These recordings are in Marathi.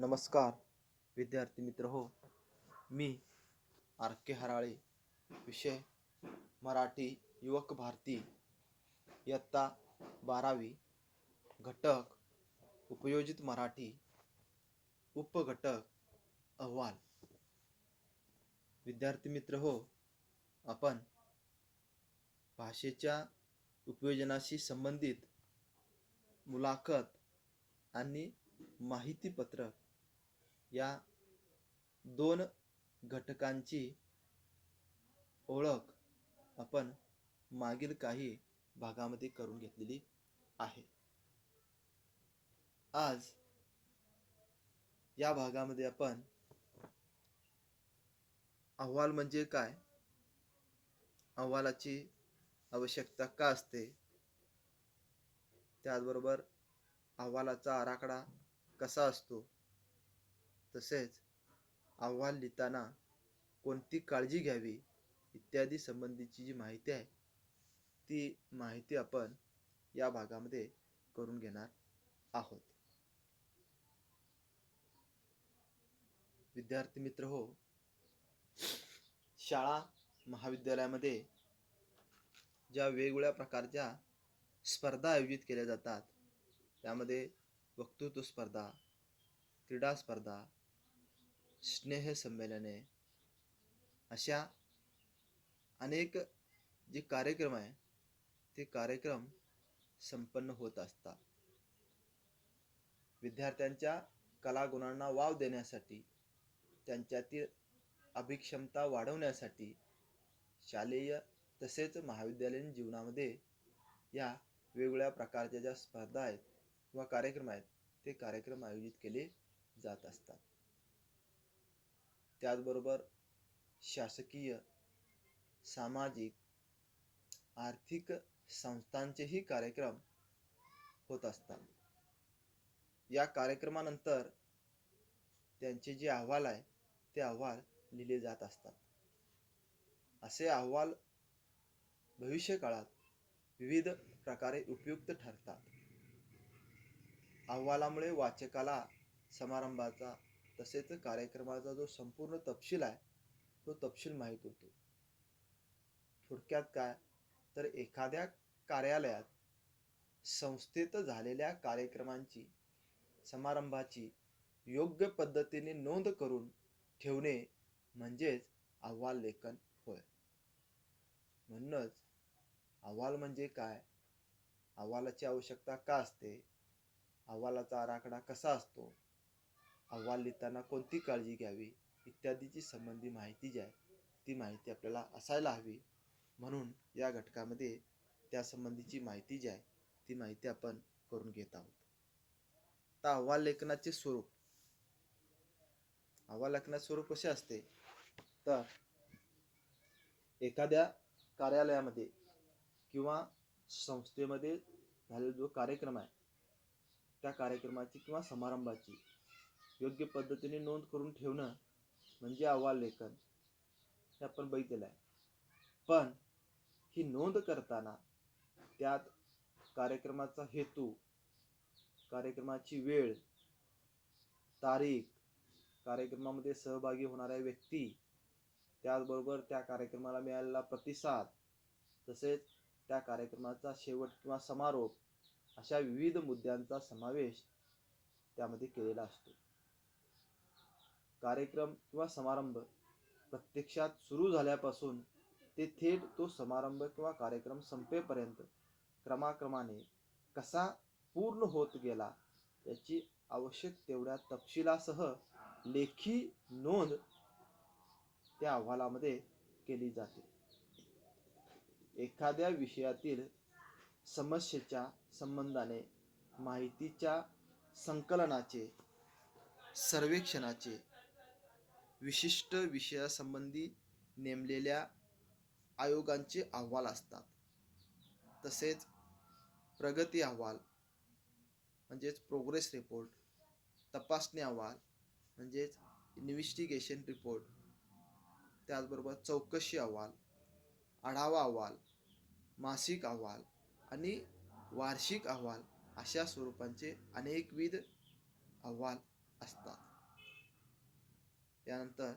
नमस्कार विद्यार्थी मित्र हो मी आर के हराळे विषय मराठी युवक भारती इयत्ता बारावी घटक उपयोजित मराठी उपघटक अहवाल. विद्यार्थी मित्र हो आपण भाषेच्या उपयोजनाशी संबंधित मुलाखत आणि माहितीपत्रक या दोन घटकांची ओळख आपण मागील काही भागामध्ये करून घेतलेली आहे. आज या भागामध्ये आपण अहवाल म्हणजे काय? अहवालाची आवश्यकता का असते? त्याचबरोबर अहवालाचा आराखडा कसा असतो? तसेच अहवाल लिहिताना कोणती काळजी घ्यावी इत्यादी संबंधीची जी माहिती आहे ती माहिती आपण या भागामध्ये करून घेणार आहोत. विद्यार्थी मित्र हो शाळा महाविद्यालयामध्ये ज्या वेगवेगळ्या प्रकारच्या स्पर्धा आयोजित केल्या जातात त्यामध्ये वक्तृत्व स्पर्धा क्रीडा स्पर्धा स्नेहसंमेलने अशा अनेक जे कार्यक्रम आहे ते कार्यक्रम संपन्न होत असतात. विद्यार्थ्यांच्या कलागुणांना वाव देण्यासाठी त्यांच्यातील अभिक्षमता वाढवण्यासाठी शालेय तसेच महाविद्यालयीन जीवनामध्ये या वेगवेगळ्या प्रकारच्या ज्या स्पर्धा आहेत किंवा कार्यक्रम आहेत ते कार्यक्रम आयोजित केले जात असतात. त्याचबरोबर शासकीय सामाजिक आर्थिक संस्थांचेही कार्यक्रम होत असतात. या कार्यक्रमानंतर त्यांचे जे अहवाल आहे ते अहवाल लिहिले जात असतात. असे अहवाल भविष्य काळात विविध प्रकारे उपयुक्त ठरतात. अहवालामुळे वाचकाला समारंभाचा तसेच कार्यक्रमाचा जो संपूर्ण तपशील आहे तो तपशील माहीत होतो. थोडक्यात काय? तर एखाद्या कार्यालयात संस्थेत झालेल्या कार्यक्रमांची समारंभाची योग्य पद्धतीने नोंद करून ठेवणे म्हणजेच अहवाल लेखन होय. म्हणूनच अहवाल म्हणजे काय? अहवालाची आवश्यकता का असते? अहवालाचा आराखडा कसा असतो? अहवाल लिहिताना कोणती काळजी घ्यावी? इत्यादीची संबंधी माहिती जी आहे ती माहिती आपल्याला असायला हवी. म्हणून या घटकामध्ये त्या संबंधीची माहिती जी आहे ती माहिती आपण करून घेत आहोत. तर अहवाल लेखनाचे स्वरूप. अहवाल लेखनाचे स्वरूप कसे असते? तर एखाद्या कार्यालयामध्ये किंवा संस्थेमध्ये झालेला जो कार्यक्रम आहे त्या कार्यक्रमाची किंवा समारंभाची योग्य पद्धतीने नोंद करून ठेवणं म्हणजे अहवाल लेखन. हे आपण बघितलेलं आहे. पण ही नोंद करताना त्यात कार्यक्रमाचा हेतू कार्यक्रमाची वेळ तारीख कार्यक्रमामध्ये सहभागी होणाऱ्या व्यक्ती त्याचबरोबर त्या कार्यक्रमाला मिळालेला प्रतिसाद तसेच त्या कार्यक्रमाचा शेवट किंवा समारोप अशा विविध मुद्द्यांचा समावेश त्यामध्ये केलेला असतो. कार्यक्रम किंवा समारंभ प्रत्यक्षात सुरू झाल्यापासून ते थेट तो समारंभ किंवा कार्यक्रम संपेपर्यंत क्रमाक्रमाने कसा पूर्ण होत गेला याची आवश्यक तेवढ्या तपशिलासह लेखी नोंद त्या अहवालामध्ये केली जाते. एखाद्या विषयातील समस्येच्या संबंधाने माहितीच्या संकलनाचे सर्वेक्षणाचे विशिष्ट विषयासंबंधी नेमलेल्या आयोगांचे अहवाल असतात. तसेच प्रगती अहवाल म्हणजेच प्रोग्रेस रिपोर्ट तपासणी अहवाल म्हणजेच इन्व्हेस्टिगेशन रिपोर्ट त्याचबरोबर चौकशी अहवाल आढावा अहवाल मासिक अहवाल आणि वार्षिक अहवाल अशा स्वरूपांचे अनेकविध अहवाल असतात. यानंतर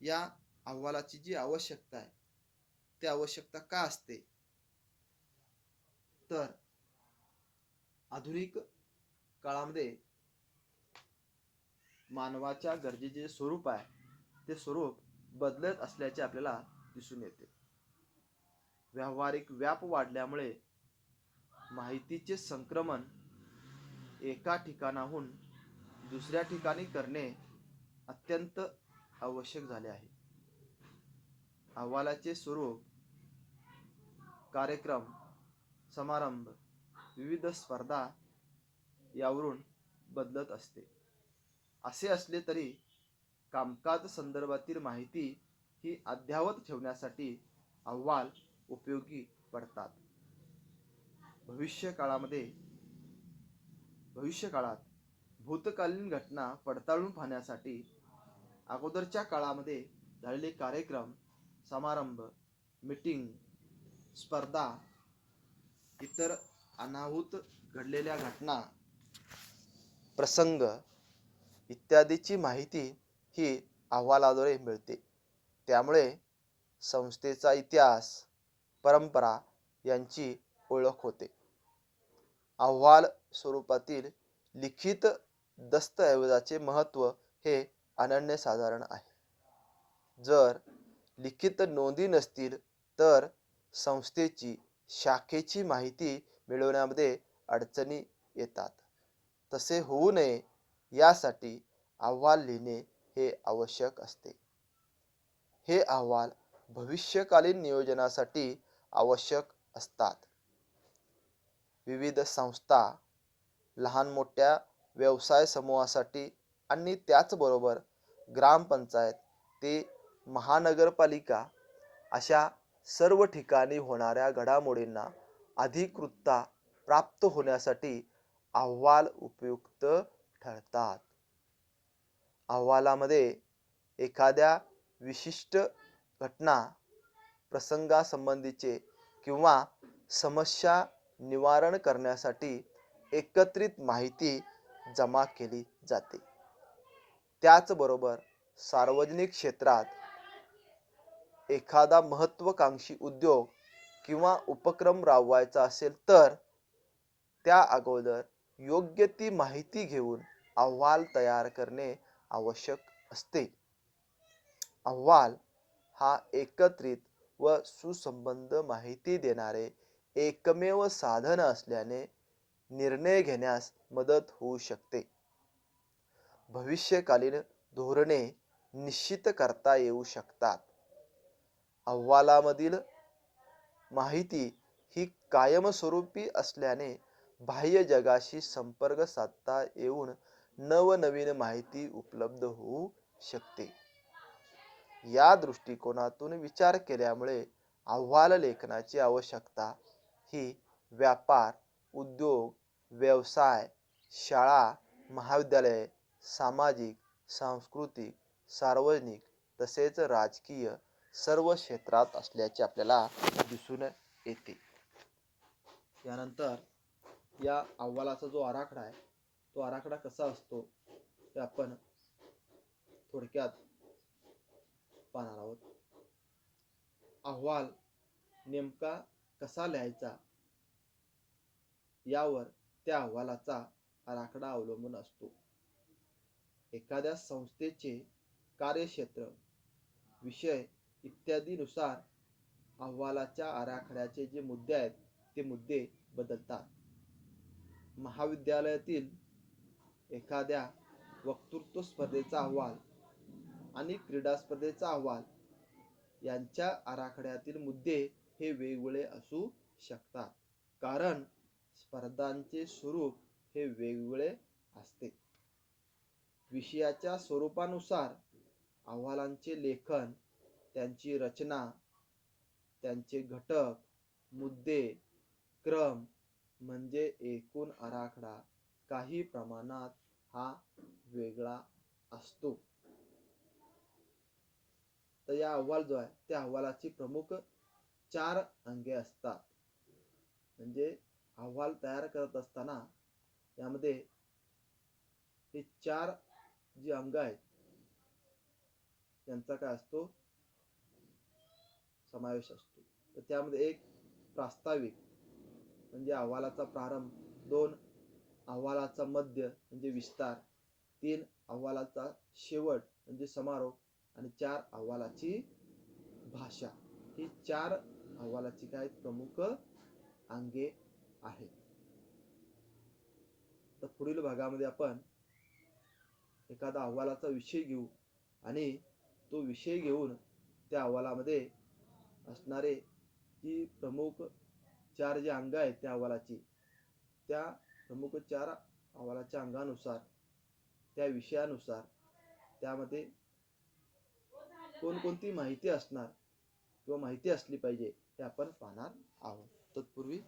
या अहवालाची जी आवश्यकता आहे ती आवश्यकता का असते? तर आधुनिक काळामध्ये मानवाच्या गरजेचे जे स्वरूप आहे ते स्वरूप बदलत असल्याचे आपल्याला दिसून येते. व्यावहारिक व्याप वाढल्यामुळे माहितीचे संक्रमण एका ठिकाणाहून दुसऱ्या ठिकाणी करणे अत्यंत आवश्यक झाले आहे. अहवालाचे स्वरूप कार्यक्रम समारंभ विविध स्पर्धा यावरून बदलत असते. असे असले तरी कामकाज संदर्भातील माहिती ही अद्ययावत ठेवण्यासाठी अहवाल उपयोगी पडतात. भविष्य काळामध्ये भविष्य काळात भूतकालीन घटना पडताळून पाहण्यासाठी अगोदरच्या काळामध्ये झालेले कार्यक्रम समारंभ मिटिंग स्पर्धा इतर अनाहूत घडलेल्या घटना प्रसंग इत्यादीची माहिती ही अहवालाद्वारे मिळते. त्यामुळे संस्थेचा इतिहास परंपरा यांची ओळख होते. अहवाल स्वरूपातील लिखित दस्तऐवजाचे महत्त्व हे अनन्यसाधारण आहे. जर लिखित नोंदी नसतील तर संस्थेची शाखेची माहिती मिळवण्यामध्ये अडचणी येतात. तसे होऊ नये यासाठी अहवाल लिहिणे हे आवश्यक असते. हे अहवाल भविष्यकालीन नियोजनासाठी आवश्यक असतात. विविध संस्था लहान मोठ्या व्यवसाय समूहासाठी आणि त्याचबरोबर ग्रामपंचायत ते महानगरपालिका अशा सर्व ठिकाणी होणाऱ्या घडामोडींना अधिकृतता प्राप्त होण्यासाठी अहवाल उपयुक्त ठरतात. अहवालामध्ये एखाद्या विशिष्ट घटना प्रसंगासंबंधीचे किंवा समस्या निवारण करण्यासाठी एकत्रित माहिती जमा केली जाते. त्याचबरोबर सार्वजनिक क्षेत्रात एखादा महत्त्वाकांक्षी उद्योग किंवा उपक्रम राबवायचा असेल तर त्या अगोदर योग्य ती माहिती घेऊन अहवाल तयार करणे आवश्यक असते. अहवाल हा एकत्रित व सुसंबंध माहिती देणारे एकमेव साधन असल्याने निर्णय घेण्यास मदत होऊ शकते. भविष्यकालीन धोरणे निश्चित करता येऊ शकतात. अहवालामधील माहिती ही कायमस्वरूपी असल्याने बाह्य जगाशी संपर्क साधता येऊन नवनवीन माहिती उपलब्ध होऊ शकते. या दृष्टिकोनातून विचार केल्यामुळे अहवाल लेखनाची आवश्यकता ही व्यापार उद्योग व्यवसाय शाळा महाविद्यालये सामाजिक सांस्कृतिक सार्वजनिक तसेच राजकीय सर्व क्षेत्रात असल्याचे आपल्याला दिसून येते. यानंतर या अहवालाचा जो आराखडा आहे तो आराखडा कसा असतो ते आपण थोडक्यात पाहणार आहोत. अहवाल नेमका कसा लिहायचा यावर त्या अहवालाचा आराखडा अवलंबून असतो. एखाद्या संस्थेचे कार्यक्षेत्र विषय इत्यादीनुसार अहवालाच्या आराखड्याचे जे मुद्दे आहेत ते मुद्दे बदलतात. महाविद्यालयातील एखाद्या वक्तृत्व स्पर्धेचा अहवाल आणि क्रीडा स्पर्धेचा अहवाल यांच्या आराखड्यातील मुद्दे हे वेगवेगळे असू शकतात. कारण स्पर्धांचे स्वरूप हे वेगवेगळे असते. विषयाच्या स्वरूपानुसार अहवालांचे लेखन त्यांची रचना त्यांचे घटक मुद्दे क्रम म्हणजे एकूण आराखडा काही प्रमाणात हा वेगळा असतो. तर या अहवाल जो आहे त्या अहवालाची प्रमुख चार अंगे असतात. म्हणजे अहवाल तयार करत असताना यामध्ये हे चार जी अंग आहेत यांचा काय असतो? समावेश असतो. तर त्यामध्ये एक प्रास्ताविक म्हणजे अहवालाचा प्रारंभ दोन अहवालाचा मध्य म्हणजे विस्तार तीन अहवालाचा शेवट म्हणजे समारोप आणि चार अहवालाची भाषा. ही चार अहवालाची काय प्रमुख अंगे आहेत. तर पुढील भागामध्ये आपण एखादा अहवालाचा विषय घेऊ आणि तो विषय घेऊन त्या अहवालामध्ये असणारे जी प्रमुख चार जे अंग आहेत त्या अहवालाची त्या प्रमुख चार अहवालाच्या अंगानुसार त्या विषयानुसार त्यामध्ये कोणकोणती माहिती असणार किंवा माहिती असली पाहिजे हे आपण पाहणार आहोत. तत्पूर्वी